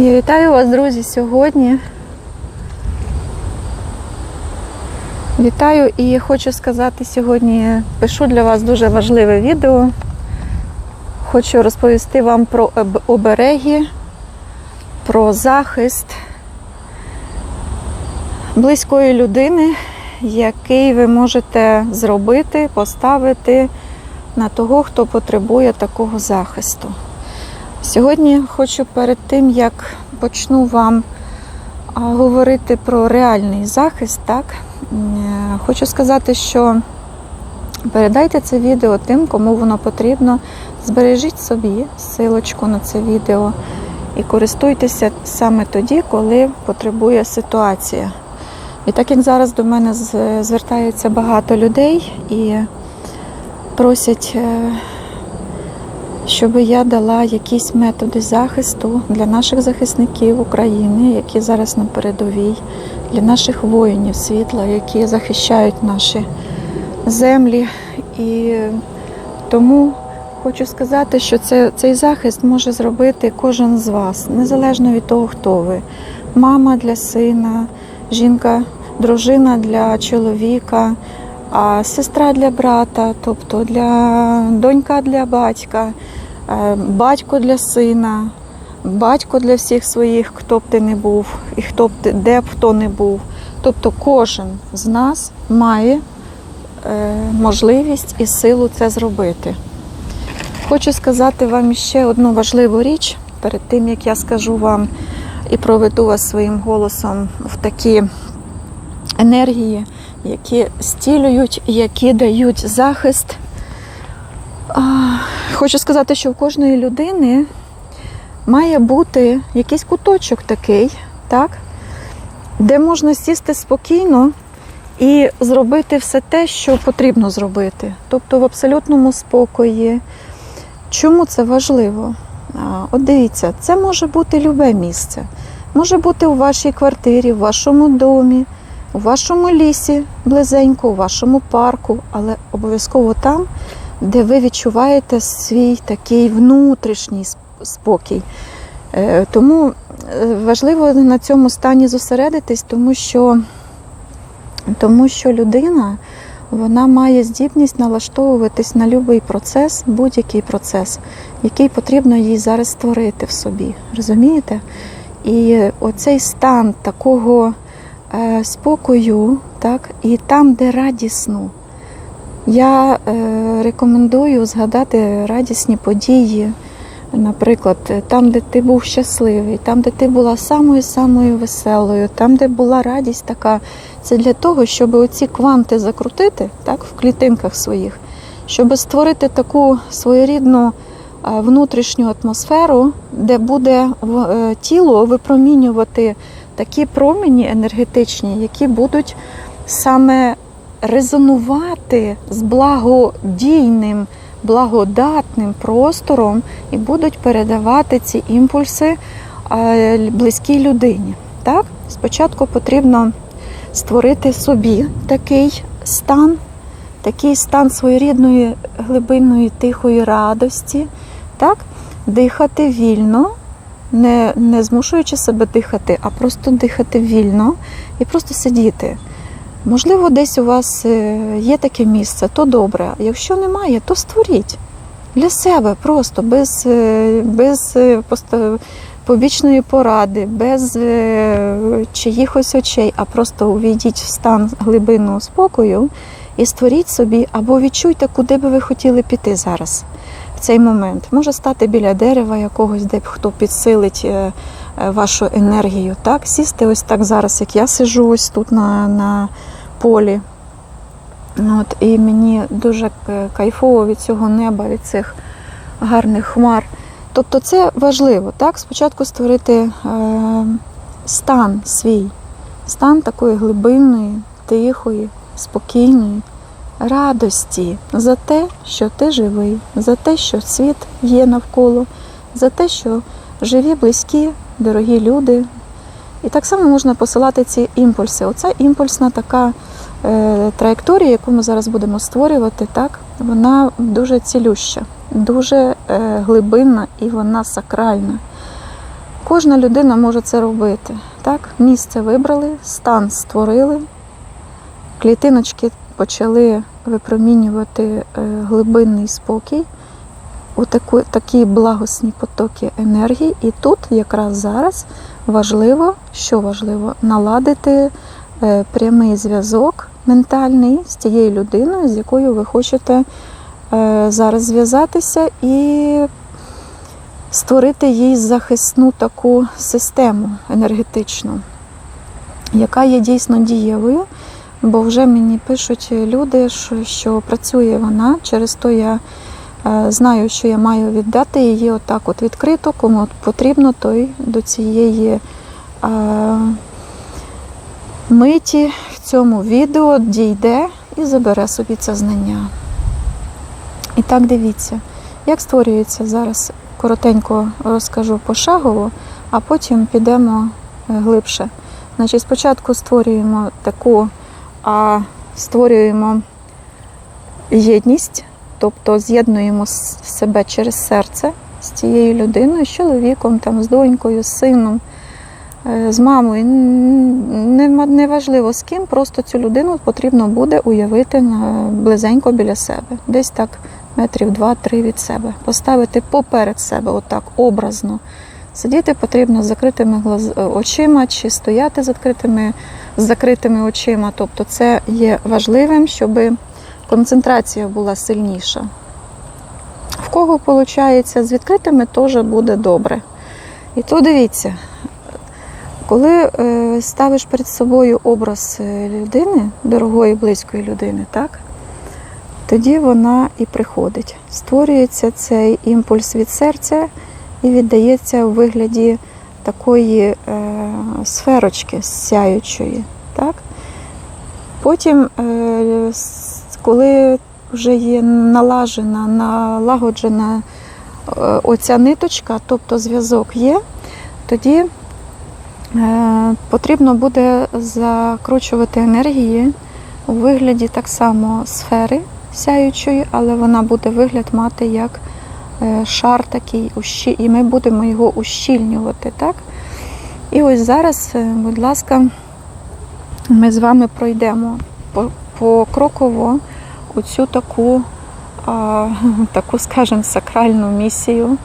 Я вітаю вас, друзі, сьогодні. Вітаю і хочу сказати сьогодні, пишу для вас дуже важливе відео. Хочу розповісти вам про об- обереги, про захист близької людини, який ви можете зробити, поставити на того, хто потребує такого захисту. Сьогодні хочу перед тим, як почну вам говорити про реальний захист, так, е, хочу сказати, що передайте це відео тим, кому воно потрібно. Збережіть собі силочку на це відео і користуйтеся саме тоді, коли потребує ситуація. І так як зараз до мене звертається багато людей і просять. Щоб я дала якісь методи захисту для наших захисників України, які зараз на передовій, для наших воїнів світла, які захищають наші землі. І тому хочу сказати, що це, цей захист може зробити кожен з вас, незалежно від того, хто ви. Мама для сина, жінка, дружина для чоловіка, а сестра для брата, тобто для донька для батька, е, батько для сина, батько для всіх своїх, хто б ти не був, і хто б ти, де б хто не був. Тобто кожен з нас має е, можливість і силу це зробити. Хочу сказати вам ще одну важливу річ перед тим, як я скажу вам і проведу вас своїм голосом в такі енергії, які стілюють, які дають захист. Хочу сказати, що в кожної людини має бути якийсь куточок такий, так, де можна сісти спокійно і зробити все те, що потрібно зробити. Тобто в абсолютному спокої. Чому це важливо? От дивіться, це може бути любе місце. Може бути у вашій квартирі, у вашому домі, у вашому лісі близенько, у вашому парку, але обов'язково там, де ви відчуваєте свій такий внутрішній спокій. Е, Тому е, важливо на цьому стані зосередитись, тому що, тому що людина вона має здібність налаштовуватись на будь-який процес, будь-який процес, який потрібно їй зараз створити в собі. Розумієте? І оцей стан такого е, спокою, так, і там, де радісно. Я е, рекомендую згадати радісні події, наприклад, там, де ти був щасливий, там, де ти була самою-самою веселою, там, де була радість така. Це для того, щоб оці кванти закрутити так, в клітинках своїх, щоб створити таку своєрідну е, внутрішню атмосферу, де буде е, тіло випромінювати такі промені енергетичні, які будуть саме резонувати з благодійним, благодатним простором і будуть передавати ці імпульси е, близькій людині. Так? Спочатку потрібно створити собі такий стан, такий стан своєрідної глибинної тихої радості, так? дихати вільно, не, не змушуючи себе дихати, а просто дихати вільно і просто сидіти. Можливо, десь у вас е, є таке місце, то добре. Якщо немає, то створіть для себе просто, без, е, без е, побічної поради, без чиїхось очей, а просто увійдіть в стан глибинного спокою і створіть собі, або відчуйте, куди би ви хотіли піти зараз. Цей момент може стати біля дерева якогось, де хто підсилить е, е, вашу енергію. Так, сісти ось так зараз, як я сижу ось тут на, на полі. Ну, От, і мені дуже е, кайфово від цього неба, від цих гарних хмар. Тобто це важливо, так? Спочатку створити е, стан свій, стан такої глибинної, тихої, спокійної радості за те, що ти живий, за те, що світ є навколо, за те, що живі, близькі, дорогі люди. І так само можна посилати ці імпульси. Оця імпульсна така е, траєкторія, яку ми зараз будемо створювати, так, вона дуже цілюща, дуже е, глибинна і вона сакральна. Кожна людина може це робити. Так? Місце вибрали, стан створили, клітиночки почали випромінювати е, глибинний спокій, у таку, такі благосні потоки енергії. І тут якраз зараз важливо, що важливо, наладити е, прямий зв'язок ментальний з тією людиною, з якою ви хочете е, зараз зв'язатися, і створити їй захисну таку систему енергетичну, яка є дійсно дієвою. Бо вже мені пишуть люди, що, працює вона, через то я е, знаю, що я маю віддати її отак от відкрито, кому потрібно, той до цієї е, миті в цьому відео дійде і забере собі це знання. І так дивіться, як створюється зараз коротенько розкажу пошагово, а потім підемо е, глибше. Значить, спочатку створюємо таку, а створюємо єдність, тобто з'єднуємо себе через серце з цією людиною, з чоловіком, там, з донькою, з сином, е, з мамою. Неважливо з ким, просто цю людину потрібно буде уявити близенько біля себе. Десь так метрів два-три від себе. Поставити поперед себе, отак, образно. Сидіти потрібно з закритими очима чи стояти з відкритими, з закритими очима. Тобто це є важливим, щоб концентрація була сильніша. В кого виходить з відкритими, теж буде добре. І то дивіться, коли е, ставиш перед собою образ е, людини, дорогої, близької людини, так? тоді вона і приходить. Створюється цей імпульс від серця і віддається у вигляді такої е, сферочки сяючої. Так? Потім, е, коли вже є налажена, налагоджена е, оця ниточка, тобто зв'язок є, тоді потрібно буде закручувати енергії у вигляді так само сфери сяючої, але вона буде вигляд мати як шар такий, і ми будемо його ущільнювати. Так? І ось зараз, е, будь ласка, ми з вами пройдемо по- покроково у цю таку, таку, скажімо, сакральну місію,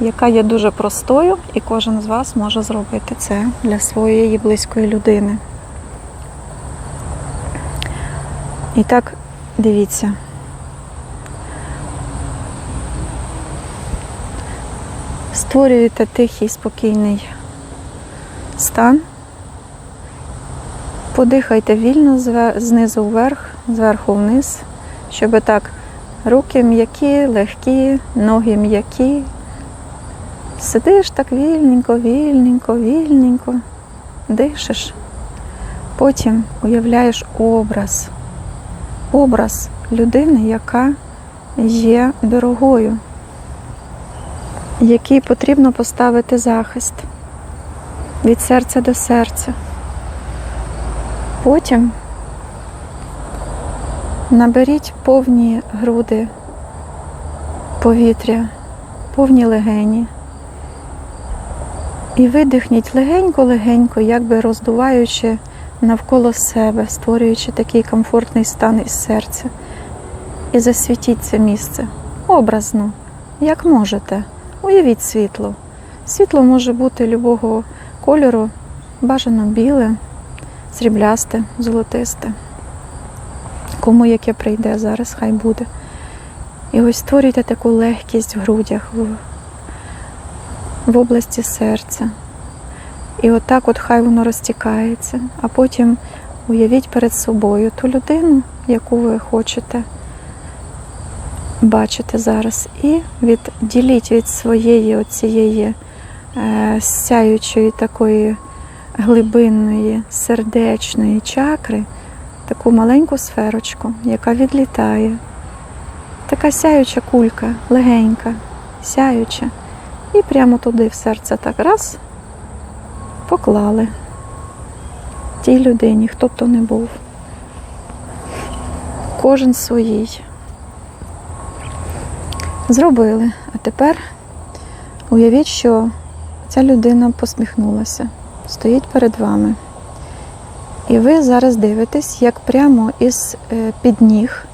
яка є дуже простою, і кожен з вас може зробити це для своєї близької людини. І так, дивіться. Створюєте тихий, спокійний стан. Подихайте вільно знизу вверх, зверху вниз, щоб так руки м'які, легкі, ноги м'які. Сидиш так вільненько, вільненько, вільненько, дишиш. Потім уявляєш образ, образ людини, яка є дорогою, якій потрібно поставити захист від серця до серця. Потім наберіть повні груди повітря, повні легені. І видихніть легенько-легенько, якби роздуваючи навколо себе, створюючи такий комфортний стан із серця. І засвітіть це місце образно, як можете. Уявіть світло. Світло може бути любого кольору, бажано біле, сріблясте, золотисте. Кому яке прийде зараз, хай буде. І ось створюйте таку легкість в грудях, в, області серця. І отак от хай воно розтікається. А потім уявіть перед собою ту людину, яку ви хочете бачити зараз. І відділіть від своєї оцієї е, сяючої такої глибинної, сердечної чакри таку маленьку сферочку, яка відлітає. Така сяюча кулька, легенька, сяюча. І прямо туди в серце так раз поклали тій людині, хто б то не був. Кожен своїй. Зробили. А тепер уявіть, що Ця людина посміхнулася, стоїть перед вами. І ви зараз дивитесь, як прямо із е, під ніг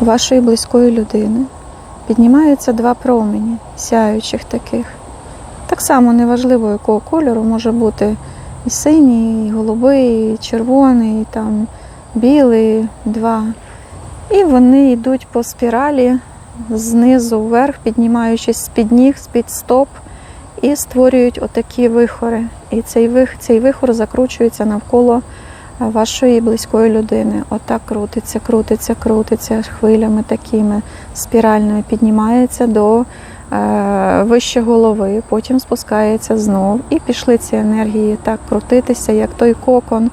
вашої близької людини піднімаються два промені, сяючих таких. Так само неважливо, якого кольору може бути і синій, і голубий, і червоний, і там білий, два. І вони йдуть по спіралі знизу вверх, піднімаючись з-під ніг, з-під стоп, і створюють отакі вихори. І цей, вих, цей вихор закручується навколо е, вашої близької людини. Отак крутиться, крутиться, крутиться хвилями такими спіральними, піднімається до е, вище голови, потім спускається знов. І пішли ці енергії так крутитися, як той кокон.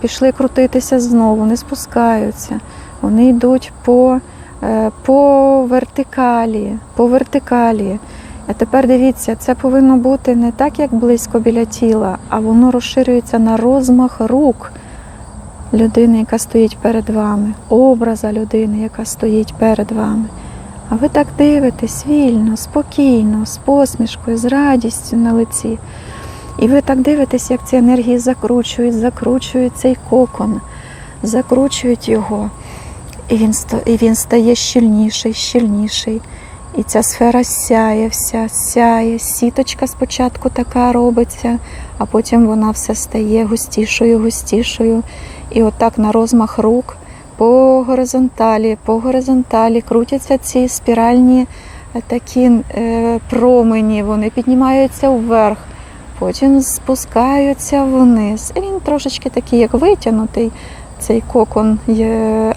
Пішли крутитися знову, вони спускаються, вони йдуть по, е, по вертикалі, по вертикалі. А тепер дивіться, це повинно бути не так, як близько біля тіла, а воно розширюється на розмах рук людини, яка стоїть перед вами, образа людини, яка стоїть перед вами. А ви так дивитесь вільно, спокійно, з посмішкою, з радістю на лиці. І ви так дивитесь, як ці енергії закручують, закручують цей кокон, закручують його. І він, і він стає щільніший, щільніший. І ця сфера сяє, вся сяє. Сіточка спочатку така робиться, а потім вона все стає густішою, густішою. І отак на розмах рук по горизонталі, по горизонталі крутяться ці спіральні е, такі е, промені, вони піднімаються вверх, потім спускаються вниз. І він трошечки такий, як витягнутий, цей кокон,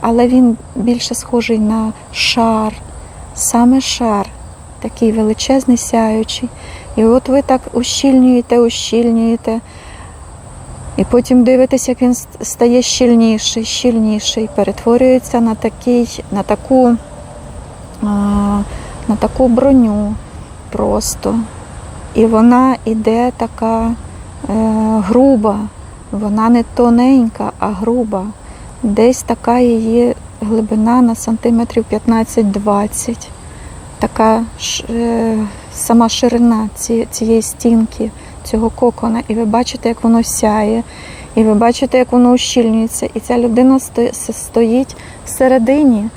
але він більше схожий на шар, саме шар, такий величезний, сяючий. І от ви так ущільнюєте, ущільнюєте. І потім дивитесь, як він стає щільніший, щільніший, перетворюється на, такий, на, таку, на таку броню просто. І вона іде така е, груба, вона не тоненька, а груба. Десь така її глибина на сантиметрів 15-20. Така ш, е, сама ширина ці, цієї стінки, цього кокона. І ви бачите, як воно сяє, і ви бачите, як воно ущільнюється. І ця людина сто- стоїть всередині.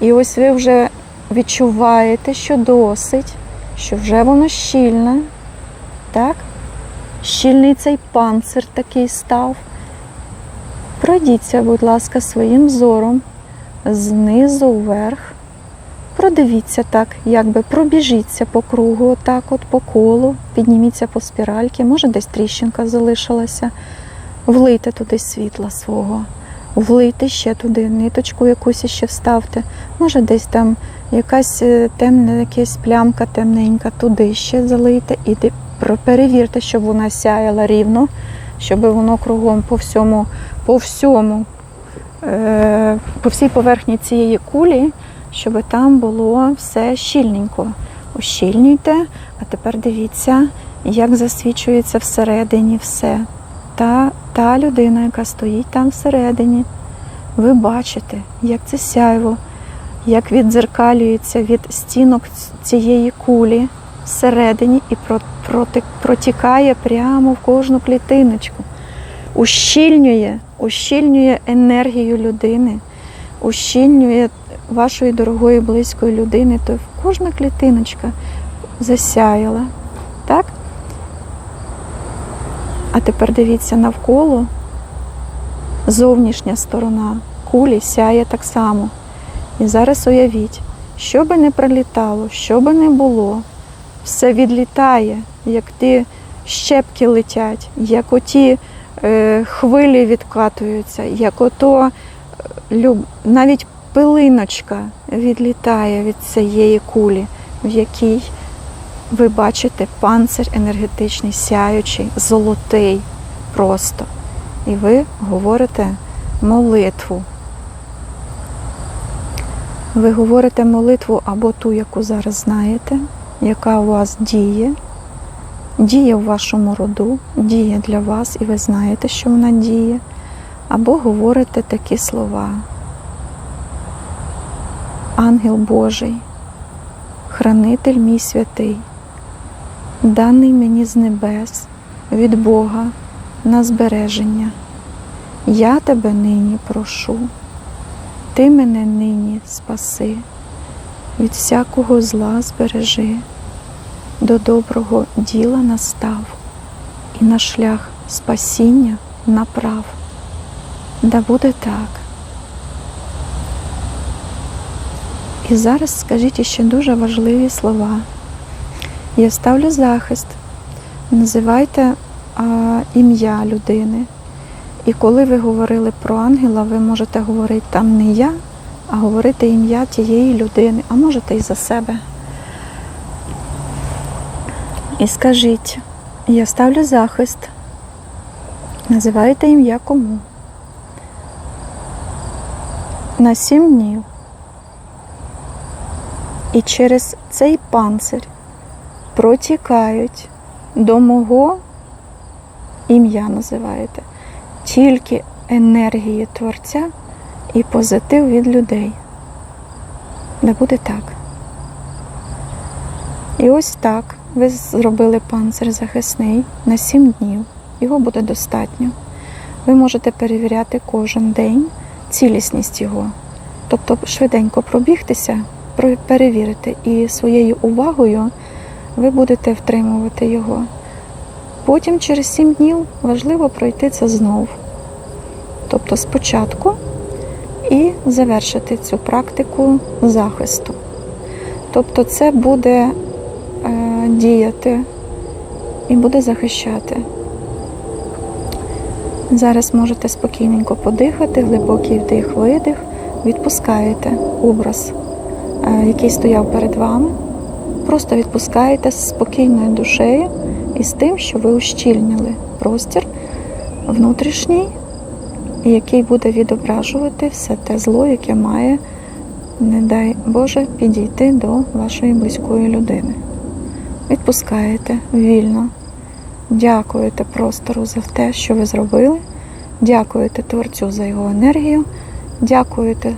І ось ви вже відчуваєте, що досить, що вже воно щільне. Так? Щільний цей панцир такий став. Пройдіться, будь ласка, своїм зором знизу вверх. Продивіться так, якби пробіжіться по кругу, отак от по колу, підніміться по спіральки, може десь тріщинка залишилася. Влийте туди світла свого, влийте ще туди, ниточку якусь ще вставте. Може, десь там якась е, темна, якась плямка темненька, туди ще залийте і де- перевірте, щоб вона сяяла рівно, щоб воно кругом по всьому, по всьому, е, по всій поверхні цієї кулі щоб там було все щільненько. Ущільнюйте, а тепер дивіться, як засвічується всередині все. Та, та людина, яка стоїть там всередині. Ви бачите, як це сяйво, як віддзеркалюється від стінок цієї кулі всередині і протікає прямо в кожну клітиночку. Ущільнює, ущільнює енергію людини, ущільнює вашої дорогої близької людини, то кожна клітиночка засяяла. Так? А тепер дивіться навколо зовнішня сторона кулі сяє так само. І зараз уявіть, що би не прилітало, що би не було, все відлітає, як ті щепки летять, як оті е, хвилі відкатуються, як ото е, люб- навіть пилиночка відлітає від цієї кулі, в якій ви бачите панцир енергетичний, сяючий, золотий просто. І ви говорите молитву. Ви говорите молитву або ту, яку зараз знаєте, яка у вас діє, діє в вашому роду, діє для вас, і ви знаєте, що вона діє, або говорите такі слова. Ангел Божий, хранитель мій святий, даний мені з небес від Бога на збереження. Я тебе нині прошу, ти мене нині спаси, від всякого зла збережи, до доброго діла настав і на шлях спасіння направ. Да буде так. І зараз скажіть ще дуже важливі слова. Я ставлю захист, називайте а, ім'я людини. І коли ви говорили про ангела, ви можете говорити там не я, а говорити ім'я тієї людини, а можете і за себе. І скажіть, я ставлю захист, називайте ім'я кому? На сім днів. І через цей панцир протікають до мого ім'я називаєте, тільки енергії Творця і позитив від людей. Не буде так. І ось так ви зробили панцир захисний на 7 днів. Його буде достатньо. Ви можете перевіряти кожен день цілісність його. Тобто швиденько пробігтися, про- перевірити, і своєю увагою ви будете втримувати його. Потім через 7 днів важливо пройти це знов. Тобто спочатку і завершити цю практику захисту. Тобто це буде е, діяти і буде захищати. Зараз можете спокійненько подихати, глибокий вдих, видих, відпускаєте образ, е, який стояв перед вами. Просто відпускаєте з спокійною душею і з тим, що ви ущільнили простір внутрішній, який буде відображувати все те зло, яке має, не дай Боже, підійти до вашої близької людини. Відпускаєте вільно. Дякуєте простору за те, що ви зробили. Дякуєте Творцю за його енергію. Дякуєте,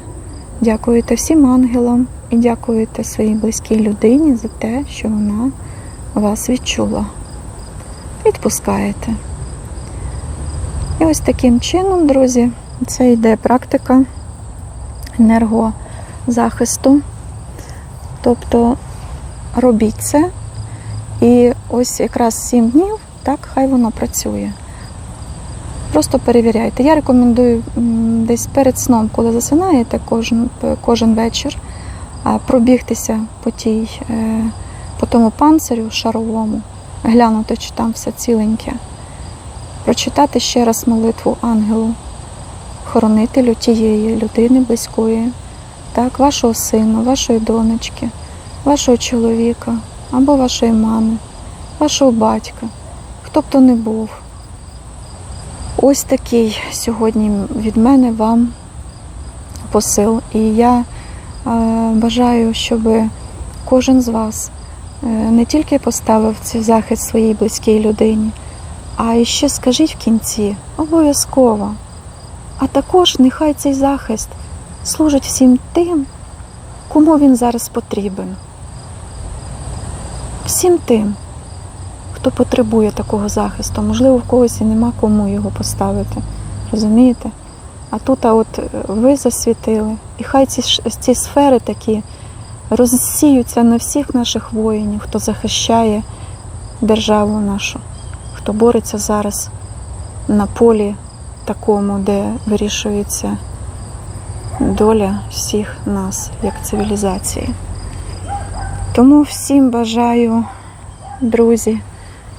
дякуєте всім ангелам і дякуєте своїй близькій людині за те, що вона вас відчула. Відпускаєте. І ось таким чином, друзі, це йде практика енергозахисту. Тобто робіть це. І ось якраз 7 днів, так, хай воно працює. Просто перевіряйте. Я рекомендую десь перед сном, коли засинаєте кожен, кожен вечір, пробігтися по, тій, е, по тому панцирю шаровому, глянути, чи там все ціленьке, прочитати ще раз молитву ангелу, хоронителю тієї людини близької, так, вашого сина, вашої донечки, вашого чоловіка або вашої мами, вашого батька, хто б то не був. Ось такий сьогодні від мене вам посил. І я е, бажаю, щоб кожен з вас е, не тільки поставив цей захист своїй близькій людині, а ще скажіть в кінці обов'язково. А також нехай цей захист служить всім тим, кому він зараз потрібен. Всім тим, хто потребує такого захисту. Можливо, в когось і нема кому його поставити. Розумієте? А тут а от е, ви засвітили. І хай ці, ці сфери такі розсіються на всіх наших воїнів, хто захищає державу нашу, хто бореться зараз на полі такому, де вирішується доля всіх нас як цивілізації. Тому всім бажаю, друзі,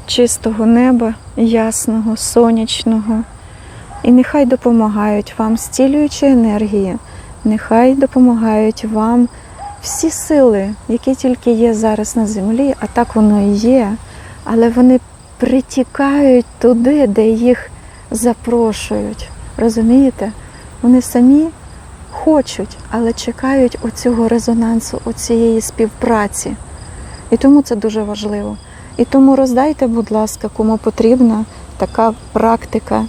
чистого неба, ясного, сонячного. І нехай допомагають вам зцілюючі енергії, нехай допомагають вам всі сили, які тільки є зараз на землі, а так воно і є, але вони притікають туди, де їх запрошують. Розумієте? Вони самі хочуть, але чекають оцього резонансу, оцієї співпраці. І тому це дуже важливо. І тому роздайте, будь ласка, кому потрібна така практика.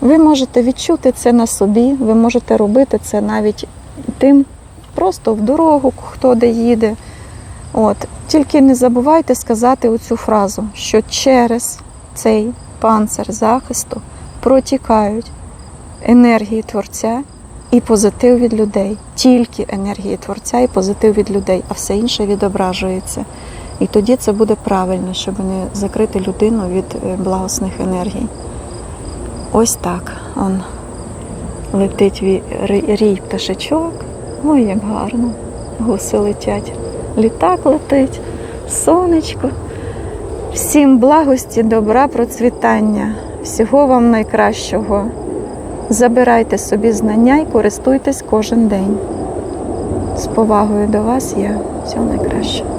Ви можете відчути це на собі, ви можете робити це навіть тим просто в дорогу, хто де їде. От. Тільки не забувайте сказати оцю фразу, що через цей панцир захисту протікають енергії Творця і позитив від людей. Тільки енергії Творця і позитив від людей, а все інше відображується. І тоді це буде правильно, щоб не закрити людину від е, благосних енергій. Ось так. Он летить рій рій пташечок. Ой, як гарно. Гуси летять. Літак летить, сонечко. Всім благості, добра, процвітання, всього вам найкращого. Забирайте собі знання і користуйтесь кожен день. З повагою до вас я всього найкращого.